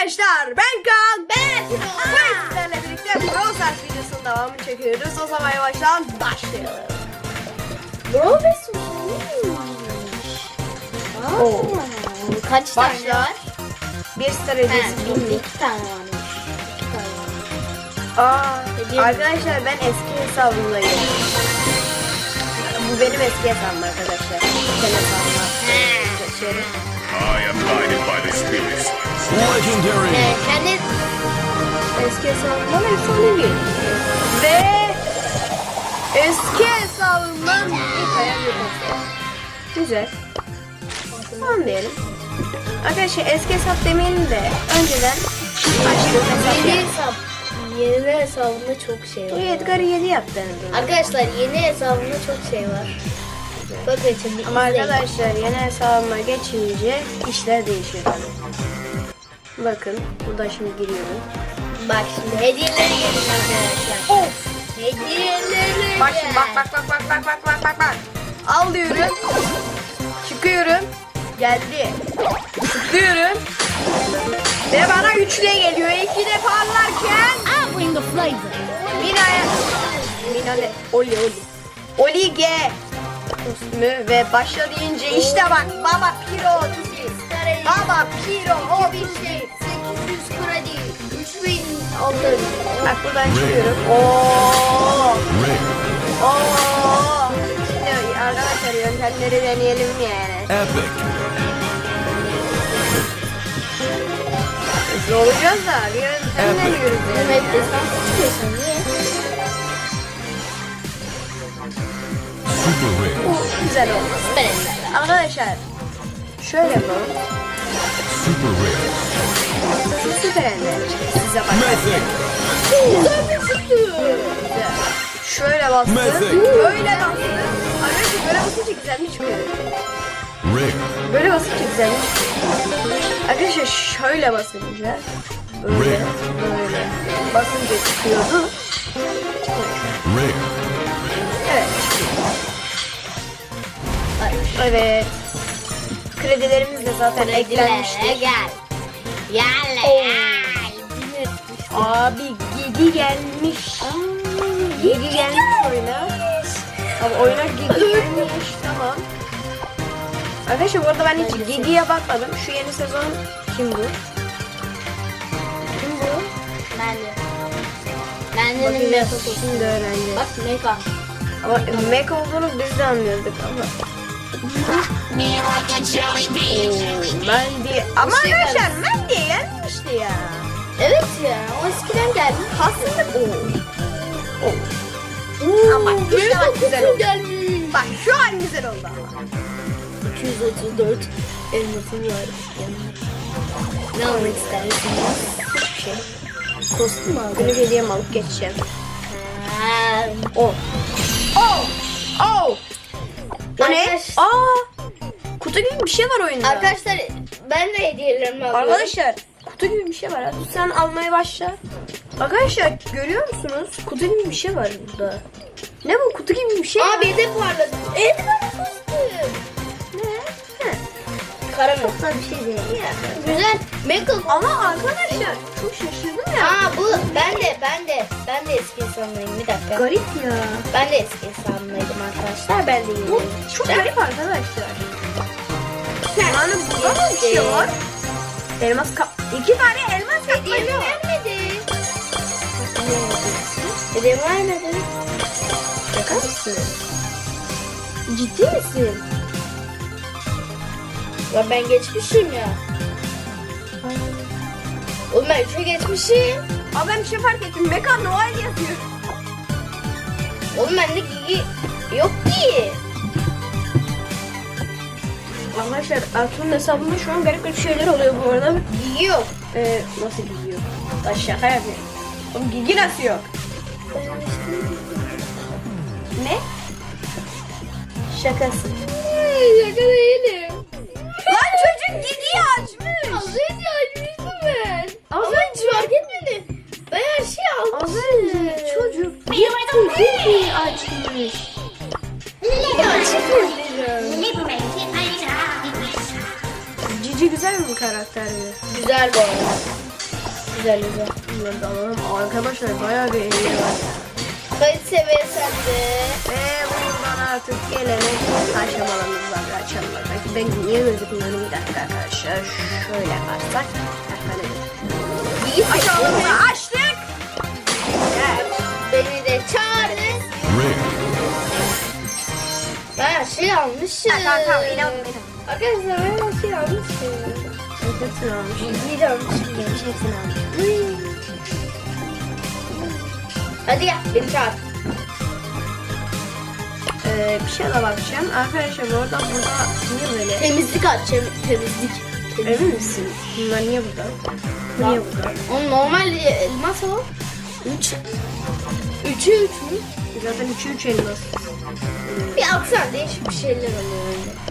gençler ben Kaan. Ben Bugün sizlerle birlikte Brawl Stars videosunun devamını çekiyoruz. O zaman yavaştan başlayalım. Brawl Stars Oo. Kaç tane Başla. var? Bir bir, bin iki tane tane varmış. Aa, arkadaşlar ben eski hesabımdayım. Bu benim eski hesabım arkadaşlar. Sen geçiyorum. I am guided by the spirits. Legendary. Ee, kendi Eski hesabımdan efsanevi. Ve eski hesabımdan bir kaya bir hesap. Güzel. Tamam diyelim. Arkadaşlar eski hesap demeyelim de önceden açtığım hesap yeni hesap. Yeni hesabında çok şey Bu var. Edgar'ı 7 yaptı. Arkadaşlar yeni hesabında çok şey var. Bakın şimdi Ama izleyin. arkadaşlar yeni hesabıma geçince işler değişiyor tabii. Bakın buradan şimdi giriyorum. Bak şimdi hediyeleri gelin arkadaşlar. Of! Hediyeleri Bak şimdi bak bak bak bak bak bak bak bak bak. Al diyorum. Çıkıyorum. Geldi. Tıklıyorum. Ve bana üçle geliyor. İki de parlarken. I bring the flavor. Mina'ya. Mina ne? Oli Oli. Oli G. Kostümü ve başla deyince işte bak baba piro dizi. Baba piro o bir şey. 800 kredi. 3000 altın. Bak buradan çıkıyorum. Oo. Oo. Şimdi arkadaşlar yöntemleri deneyelim yani. Epic. Hızlı olacağız da yöntem deniyoruz yani. hep desem çıkıyorsun niye? Super Rick. Bu güzel oldu. Süper. Arkadaşlar şöyle yapalım. Super. Şu süper ender size bakın. Güzel. Şöyle. Mythic. Böyle bastım. Arkadaşlar böyle basınca güzelmiş çıkıyor. Rick. Böyle basınca güzelmiş çıkıyor. Arkadaşlar şöyle basınca böyle Rick. böyle basınca çıkıyordu. Rick. Evet. Evet. Kredilerimiz de zaten eklenmişti. Gel. Gel. Gel. Abi Gigi gelmiş. Gigi gelmiş oyuna. Abi oyuna Gigi gelmiş. Tamam. Arkadaşlar bu arada ben hiç Gigi'ye bakmadım. Şu yeni sezon kim bu? Kim bu? Ben de. Ben de Bakın ne şimdi öğreneceğiz. Bak mega. Ama Mac olduğunu biz de anlıyorduk ama. Diye... Ama şey arkadaşlar diye gelmişti ya. Evet ya. O eskiden gelmiş. Aslında o. O. Ama işte bak güzel oldu. gelmiş. Bak şu an güzel oldu ama. 234 elmasım var. Ne almak istersiniz? Hiçbir şey. Kostüm aldım. Günlük hediyemi alıp geçeceğim. O. O ne? Arkadaş- Aa. Kutu gibi bir şey var oyunda. Arkadaşlar ben de hediyelerimi alıyorum. Arkadaşlar kutu gibi bir şey var. Hadi sen almaya başla. Arkadaşlar görüyor musunuz? Kutu gibi bir şey var burada. Ne bu kutu gibi bir şey var. Aa bir de parladı. Karamel. Çok bir şey değil. Güzel. Mega. Ama arkadaşlar çok şaşırdım ya. Aa bu ben de ben de ben de eski insanlıyım bir dakika. Garip ya. Ben de eski insanlıydım arkadaşlar. Ben de Bu çok garip arkadaşlar. Yani burada da bir şey var. Elmas kap... İki tane elmas var. vermedi. Hediyemi vermedi. Şaka mısın? Ciddi misin? Ya ben geçmişim ya. Oğlum ben üçe geçmişim. Aa ben bir şey fark ettim. Meka Noel yazıyor. Oğlum bende gigi yok ki. Arkadaşlar Ertuğrul'un hesabında şu an garip garip şeyler oluyor bu arada. Gigi yok. Ee, nasıl gidiyor? Ben şaka yapıyorum. Oğlum Gigi nasıl yok? Ne? Şakası. Şaka değilim. Güzel be. Güzel güzel. Bunları da alalım. Arkadaşlar bayağı bir eğleniyor. Kayıt seviyesi de. Ve buradan artık gelene aşamalarımız var ve aşamalarımız. Ben niye gözükmüyorum bir dakika arkadaşlar. Şöyle yaparsak. Aşağılamaya açtık. Beni de çağırın. Ben şey almışım. Tamam tamam inan. Arkadaşlar ben şey almışım. Hepsini almış. İyi de almışım. Gelmiş hepsini almış. Hadi gel beni çağır. Ee, bir şeye de bakacağım. Arkadaşlar bu arada burada niye böyle? Temizlik açacağım. Temizlik. Emin misin? Bunlar niye burada? Bu niye burada? Onun normal elmas o. Üç. Üçü üç mü? Zaten 3'ü 3 elmas. Bir aksan değişik bir şeyler oluyor öyle.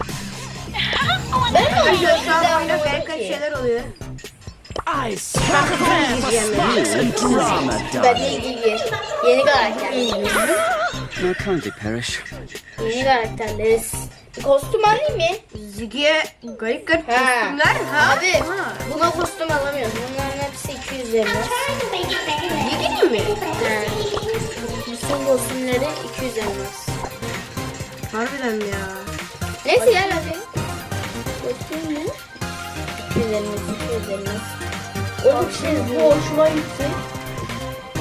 Ben de onu Şu an oyunda garip şeyler oluyor. I and drama, Ben de ilgili. Yeni karakter. No kindly perish. Yeni karakterleriz. Kostüm alayım mı? Zigi'ye garip garip Ha. kostümler. Ha? Abi Ha. buna kostüm alamıyoruz. Bunların hepsi 200 elmas. Zigi'nin mi? He. Bütün kostümleri 200 elmas. Harbiden mi ya? Neyse gel hadi. 200 elmas, 200 elmas. Oğlum şey bu hoşuma gitti.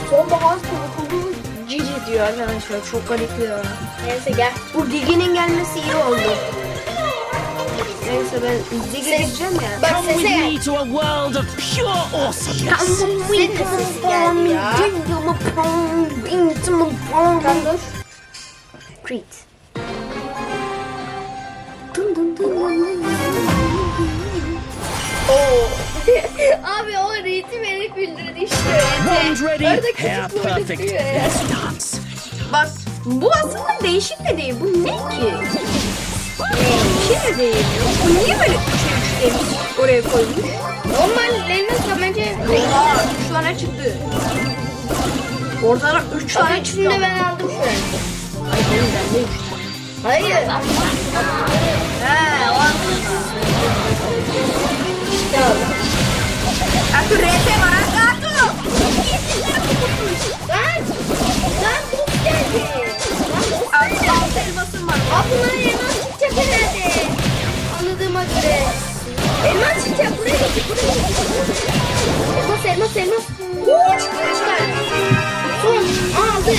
Sonbahar soğukluğu Cici diyor arkadaşlar. Çok garip ya. Neyse gel. Bu Zigi'nin gelmesi iyi oldu. Neyse ben Zigi Ses- gideceğim ya. Bak Come with me to a world of pure awesomeness. Dur. Creed. Dum dum dum dum dum. Abi o ritim beni güldürdü işte. Ready. Orada küçük perfect. diyor ya. Bak bu aslında değişik de değil. Bu ne ki? Şey de değil. Bu niye böyle üç demiş oraya koymuş? Normal elmas bence. Oha üç tane çıktı. Ortada üç Ama tane üçünü çıktı. de ben aldım şu an. Ay benim bende üç tane. Hayır. He o ha. Artur. Lan. Lan bu geldi. Artur altı elmasım var. Aa bunlar elmas çıkacak herhalde. Anladığıma göre. Elmas çıkacak. Buraya getir. Buraya getir. Elmas elmas elmas. Oo çıktı çıkar. Son. Aldı.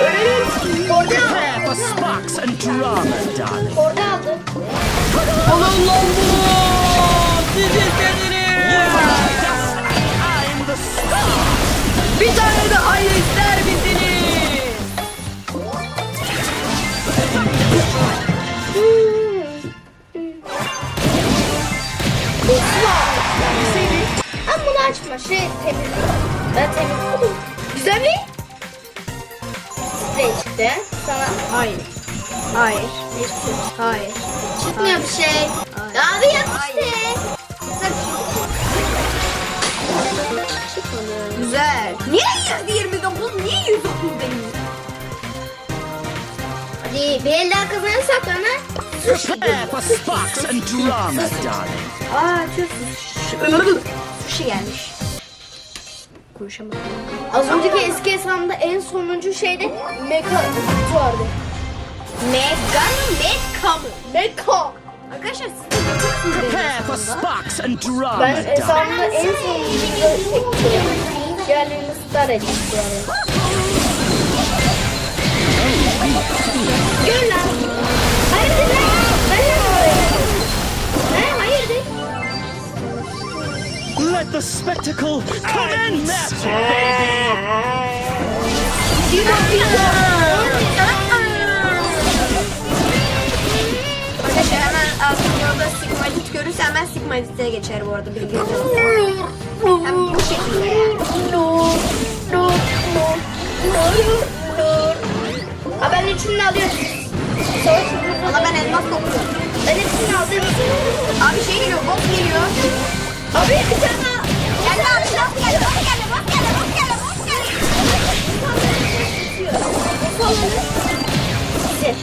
Ölelim. Orada Prepare for sparks and drama, darling. Alın lan bunu. Siz istediniz. Bir tane hayır ister misiniz? Ama bunu açma. Şey temiz. Ben temiz. Güzel mi? Sana Hayır. Hayır. şey Hayır. Çıkmıyor bir şey. Abi yap işte. Güzel. Niye 129? Niye 130 benim? Hadi bir elden kazanırsak bana. Prepare for sparks and drama, darling. Aa çok Sushi gelmiş. Konuşamadım. Az önceki eski hesabımda en sonuncu şeyde meka vardı. Mega mı? Meka mı? Meka. Arkadaşlar siz de bakıyorsunuz benim Prepare for hesabımda. sparks and drama, Ben darling. hesabımda en sonuncu çektim. Diğerlerini star edeceğim yani. Gör lan. Hayır lan. Ben de oraya. Ne? Hayır de. Let the spectacle commence, baby. Sigmalit görürse hemen Sigmalit'e geçer bu arada bilginiz olsun. Hem bu şekilde yani. Ha ben üçünü alıyorum. Valla ben elmas topluyorum. Ben hepsini aldım. Abi şey geliyor, boss geliyor. Abi bir tane daha. Geldi abi, boss geldi, boss geldi, boss geldi, boss geldi, boss geldi. Bitsin.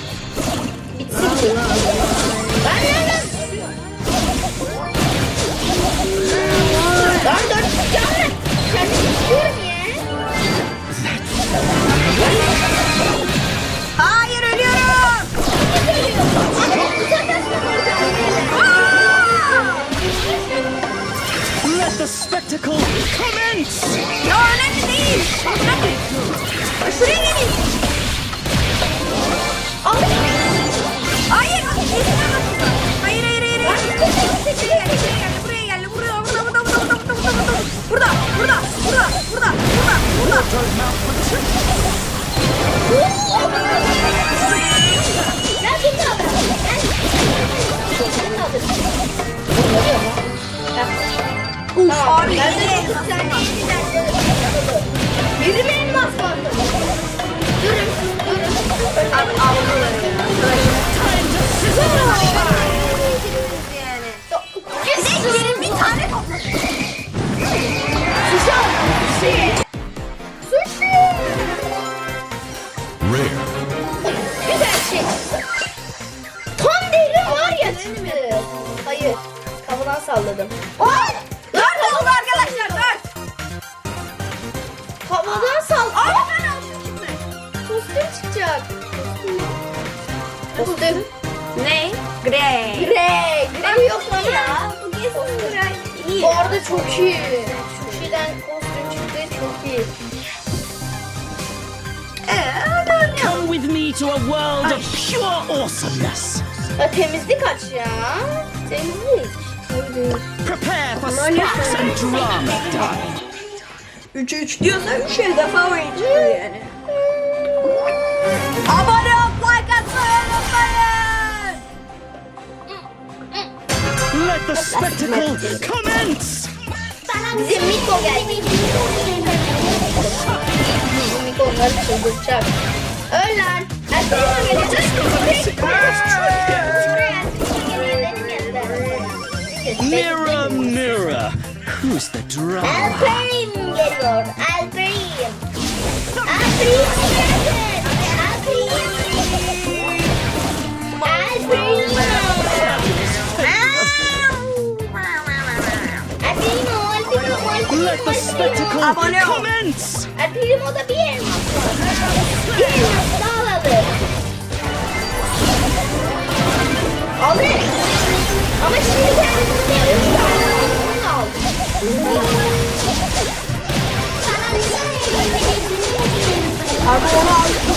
Bitsin. Let the spectacle commence! Bring it in! Uf tamam, abi. Ben de sen Benim elmas vardı. Durun, durun. Abi, iyi. Sushi'den kostüm çıktı çok iyi. Ee. Come with me to a world of pure awesomeness. Ya temizlik aç ya. Temizlik. Prepare for sparks and drama, darling. 3'e 3 diyorsa 3 el defa oynayacağız yani. Abone ol, like atmayı unutmayın. Let the spectacle commence. Bizim Miko geldi. Bizim Miko onları çıldıracak. Öl lan. Ertuğrul gelecek. Şuraya Ertuğrul geliyor dedim ya ben. Mirror, mirror, who's the drama? Alperim geliyor. Alperim. Alperim gelsin. Let the spectacle Abone ol. commence. Alperim o da bir elmas var. Bir elmas daha alalım. Alın. Ama şimdi kendimize üç tane altın aldık. Abi onu aldık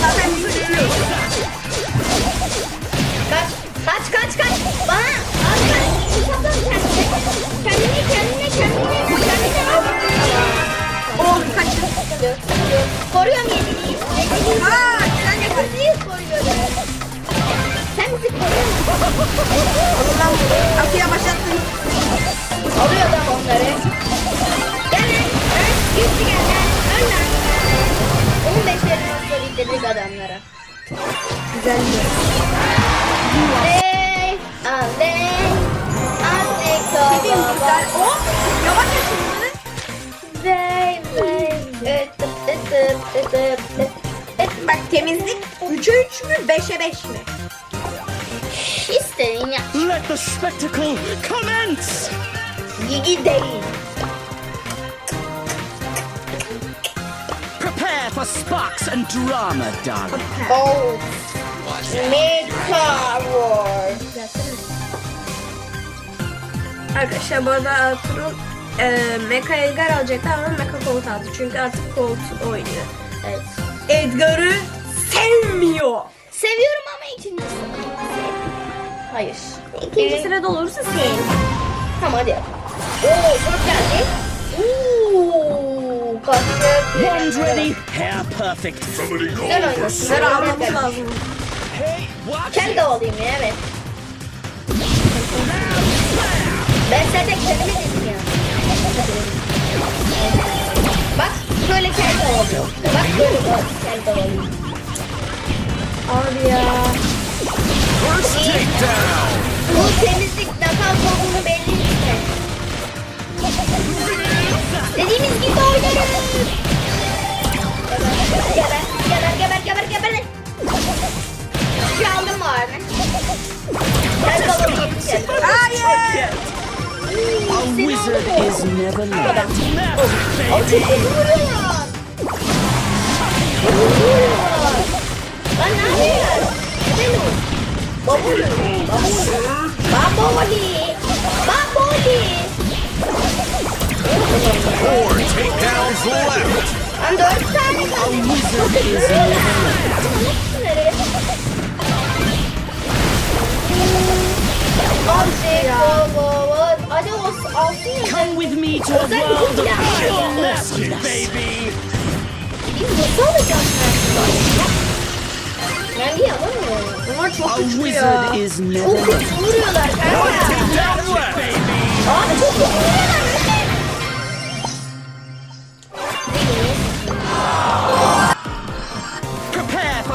kaç, kaç, kaç. Bana, dur. Koruyorum yediliği. Yediliği. Sen de koruyorum. Sen bizi koruyor temizlik 3'e 3 mü 5'e 5 mi? İstediğin yap. Let the spectacle commence. Gigi değil. Prepare for sparks and drama, darling. Oh. Mega War. Arkadaşlar bu arada Ertuğrul e, Mecha Edgar alacaktı ama Mecha Colt aldı. Çünkü artık Colt oynuyor. Evet. Edgar'ı sevmiyor. Seviyorum ama ikinci sıra. Hayır. İkinci sırada olursa sev. Tamam hadi. Oo, çok geldi. One's ready, hair perfect. Somebody call Güzel for oynuyorsun. Güzel almamız lazım. Kendi de olayım ya evet. Ben zaten kendime dedim ya. Bak böyle kendi oluyor. Bak böyle kendi oluyor. Abi ya. First takedown. Bu temizlik nakal konumu belli işte. Dediğimiz gibi oynarız. Geber, geber, geber, geber, geber. Şu aldım mı Arne? Ben babalıyım. Hayır. A wizard is never left. O çok hızlı vuruyorlar. Vuruyorlar. Lan ne yapıyorlar? Değil mi? Babuli. Babuli. Babuli. Four takedowns left. Lan dört tane A kaldı. wizard is never left. Azıcık baba. Hadi o alsın ya. Come with me to a world of pure awesomeness. baby iyi oğlum. Bunlar çok güçlü ya. Çok güçlü vuruyorlar kanka. Abi çok güçlü vuruyorlar.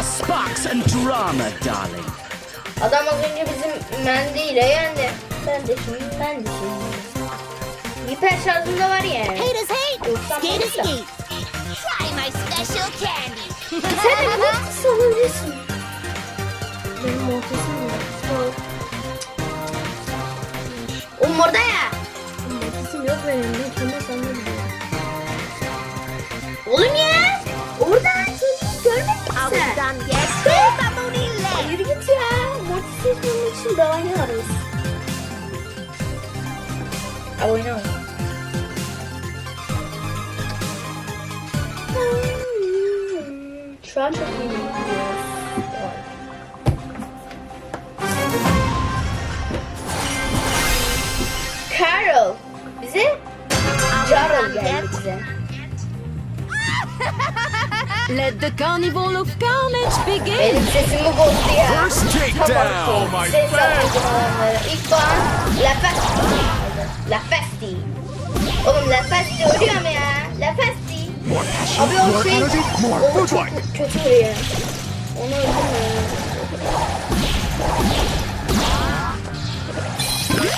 sparks and drama, darling. Adam az önce bizim Mendi yendi. Ben de şimdi, ben de şimdi. Hiper şarjında var yani. Hate is hate, skate skate. Try my special candy. Sen de nasıl sanıyorsun? Benim mortisim yok. Yok. Oğlum orada ya. Mortisim yok benim. Ben kendi sana gidiyorum. Oğlum ya. Orada. Çocuğu görmedin I sen. Yürü git ya. Mortis seçmemek için daha ne arıyorsun? Abi oyna Şu an çok iyi Let the carnival of carnage begin. Benim sesimi bozdu ya. First takedown. Oh my Ses adamlara. İlk puan La Festi. La Festi. Oğlum La Festi ölüyor mu ya? La Festi. Abi o şey, o çok kötü vuruyor. Onu öldürmüyor.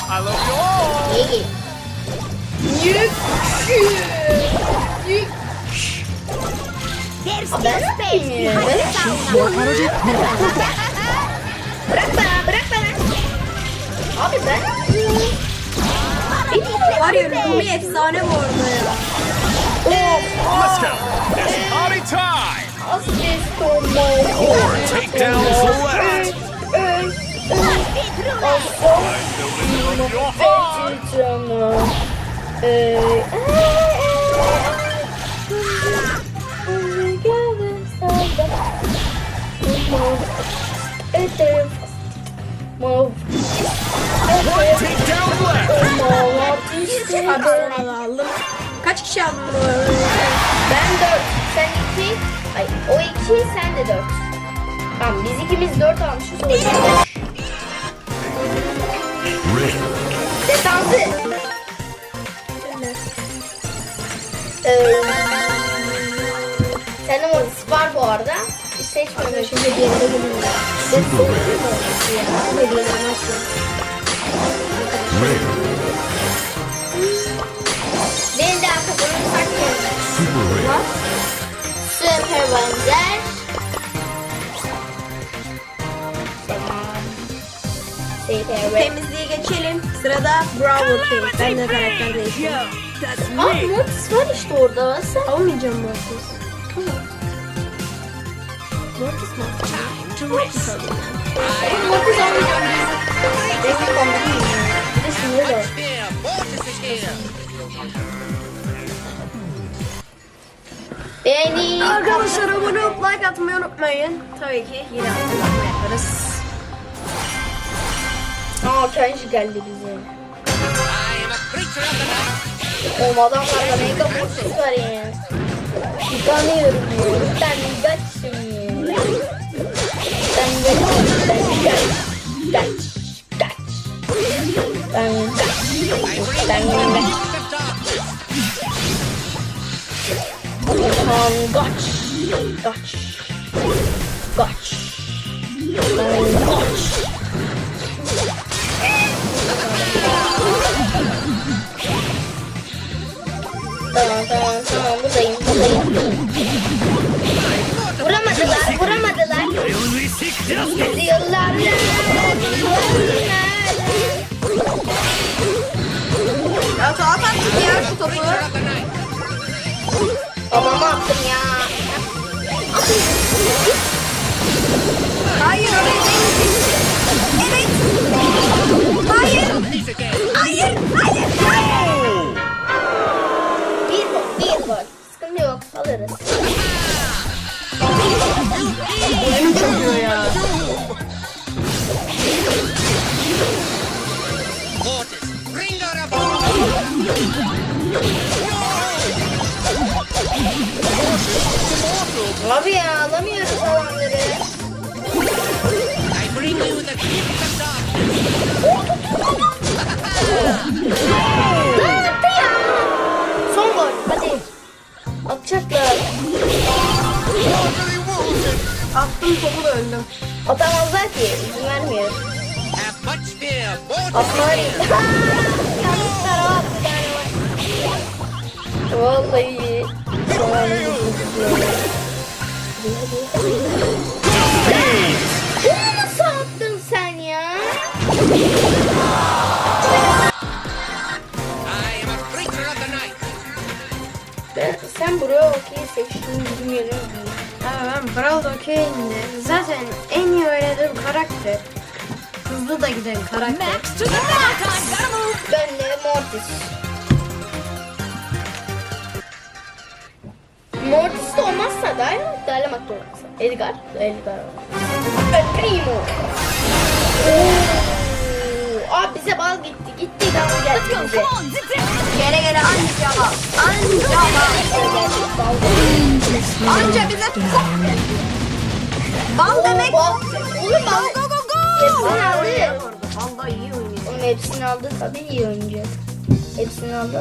I love you all. İyi. Yük. Yük. There's still space behind the sauna. Bırak bana, bırak bana. Abi ben Var ya Rumi efsane bu arada ya. Let's go. It's party time. Four takedowns left. Canım. Ee, Hadi aldım. Kaç kişi aldın? Ben dört, sen iki, ay o iki, sen de dört. Tamam biz ikimiz dört almışız. O. Destansı. Ee, senin orası var bu arada. Seçmeme. Şimdi diğerine. Benim de arkadan saklayalım. Süper benzer. Tamam. Süper Temizliğe geçelim. Sırada Bravo King. Ben de karakter değiştirdim. Me. Mortis var işte orada. Sen Almayacağım Mortis. Beni Arkadaşlar abone olup like atmayı unutmayın. Tabii ki yine hatırlatma yaparız. Aa Kenji geldi bize. Oğlum adamlarda mega Mortis var ya. Yıkanıyorum ya. Ben ya. Ben kaçım. Ben kaç. Kaç. Kaç. Ben kaç. Ben kaç. of darkness. Tamam kaç. Kaç. Kaç. Ben kaç. Tamam tamam tamam buradayım buradayım. Vuramadılar vuramadılar. Diyorlar. Ya tuhaf attık ya şu topu. Babama attım ya. Hayır oraya değil. Evet. Hayır. Bunu nasıl attın sen ya? I am a creature of the night. Ben, sen buraya okey seçtin bizim yerine. Abi ben Brawl Okey'inde zaten en iyi oynadığım karakter. Hızlı da giden karakter. Max to the max. Gotta move. Ben de Mortis. Mortis de olmazsa da de olmazsa. Edgar. Edgar. El Primo. Oo. Abi bize bal gitti. Gitti daha geldi bize. Gele gele anca bak. Anca bak. Anca bize Bal demek. Bal. Oğlum bal. Go go go. Hepsini aldı. Vallahi iyi oynuyor. Oğlum hepsini aldı tabii iyi oyuncu. Hepsini aldı.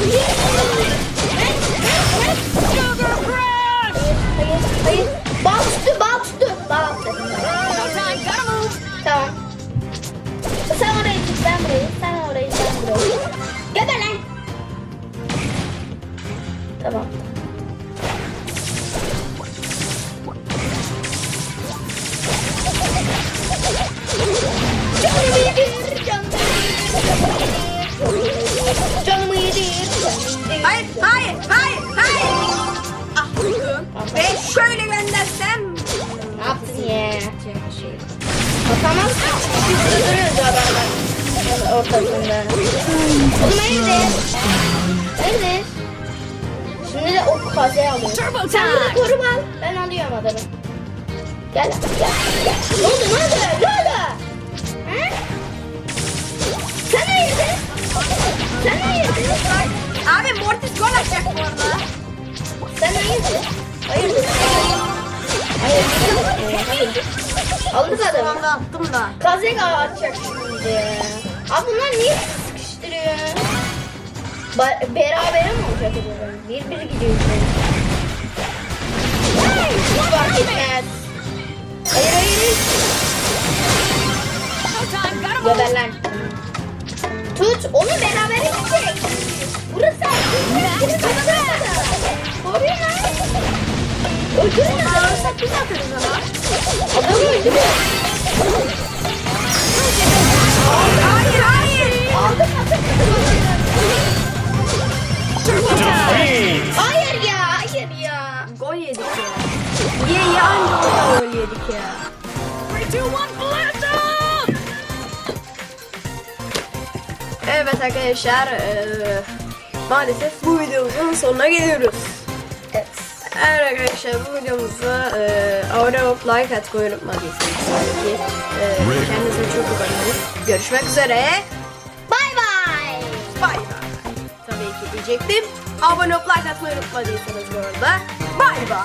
sana. Max, duruyoruz adamlar. Ortasında. Şimdi de o kazayı alıyorum. Turbo Sen bunu koru al. Ben alıyorum adamı. Gel. Ne oldu, ne oldu, ne oldu? Sen hayırdır? Sen hayırdır? Abi Mortis gol atacak bu arada. Sen hayırdır? Hayırdır? Hayırdır? Hayırdır? Aldık adamı. attım da. Kazega atacak şimdi. Abi bunlar niye sıkıştırıyor? Ba- berabere mi olacak acaba? Bir bir gidiyor. Hiç fark etmez. Hayır hayır hayır. Lan. Tut onu berabere gidecek. Burası artık. Koruyor Hayır, ya hayır ya. Gol yedik ya. Gol yedik ya. Three, two, one. Blast off. Evet arkadaşlar. eee, maalesef bu videomuzun sonuna geliyoruz. Evet. Eğer arkadaşlar bu videomuza e, abone olup like atmayı unutmadıysanız tabii ki e, kendinize çok iyi bakın. Görüşmek üzere. Bay bay. Bay bay. Tabii ki diyecektim. Abone olup like atmayı unutmadıysanız bu arada. Bay bay.